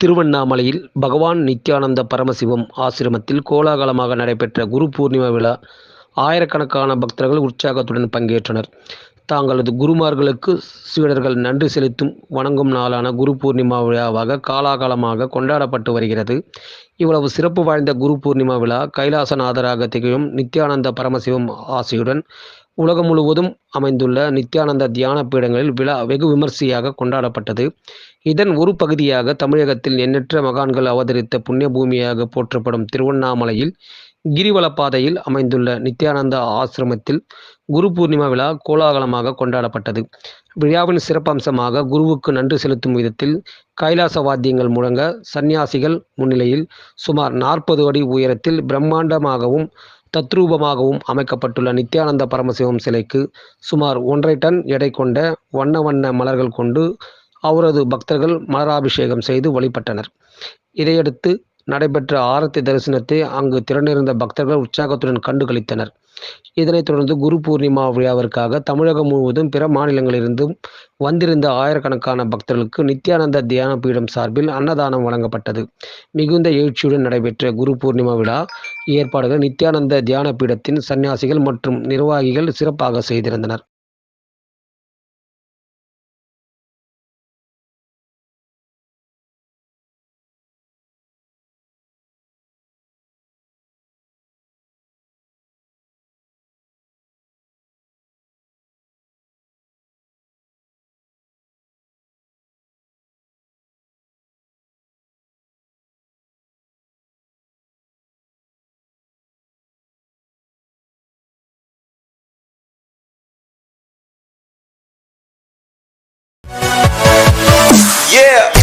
திருவண்ணாமலையில் பகவான் நித்யானந்த பரமசிவம் ஆசிரமத்தில் கோலாகலமாக நடைபெற்ற குரு பூர்ணிமா விழா ஆயிரக்கணக்கான பக்தர்கள் உற்சாகத்துடன் பங்கேற்றனர். தாங்களது குருமார்களுக்கு சீடர்கள் நன்றி செலுத்தும் வணங்கும் நாளான குரு பூர்ணிமா விழாவாக காலாகாலமாக கொண்டாடப்பட்டு வருகிறது. இவ்வளவு சிறப்பு வாய்ந்த குரு பூர்ணிமா விழா கைலாசநாதராக திகழும் நித்யானந்த பரமசிவம் ஆசியுடன் உலகம் முழுவதும் அமைந்துள்ள நித்யானந்த தியான பீடங்களில் விழா வெகு விமர்சையாக கொண்டாடப்பட்டது. இதன் ஒரு பகுதியாக தமிழகத்தில் எண்ணற்ற மகான்கள் அவதரித்த புண்ணிய பூமியாக போற்றப்படும் திருவண்ணாமலையில் கிரிவலப்பாதையில் அமைந்துள்ள நித்யானந்த ஆசிரமத்தில் குரு பூர்ணிமா விழா கோலாகலமாக கொண்டாடப்பட்டது. விழாவின் சிறப்பம்சமாக குருவுக்கு நன்றி செலுத்தும் விதத்தில் கைலாச வாத்தியங்கள் முழங்க சந்நியாசிகள் முன்னிலையில் சுமார் நாற்பது அடி உயரத்தில் பிரம்மாண்டமாகவும் தத்ரூபமாகவும் அமைக்கப்பட்டுள்ள நித்யானந்த பரமசிவம் சிலைக்கு சுமார் ஒன்றரை டன் எடை கொண்ட வண்ண வண்ண மலர்கள் கொண்டு அவரது பக்தர்கள் மலராபிஷேகம் செய்து வழிபட்டனர். இதையடுத்து நடைபெற்ற ஆரத்தி தரிசனத்தை அங்கு திரண்டிருந்த பக்தர்கள் உற்சாகத்துடன் கண்டு கழித்தனர் இதனைத் தொடர்ந்து குரு பூர்ணிமா விழாவிற்காக தமிழகம் முழுவதும் பிற மாநிலங்களிலிருந்தும் வந்திருந்த ஆயிரக்கணக்கான பக்தர்களுக்கு நித்யானந்த தியான பீடம் சார்பில் அன்னதானம் வழங்கப்பட்டது. மிகுந்த எழுச்சியுடன் நடைபெற்ற குரு பூர்ணிமா விழா ஏற்பாடுகள் நித்யானந்த தியான பீடத்தின் சன்னியாசிகள் மற்றும் நிர்வாகிகள் சிறப்பாக செய்திருந்தனர். Yeah.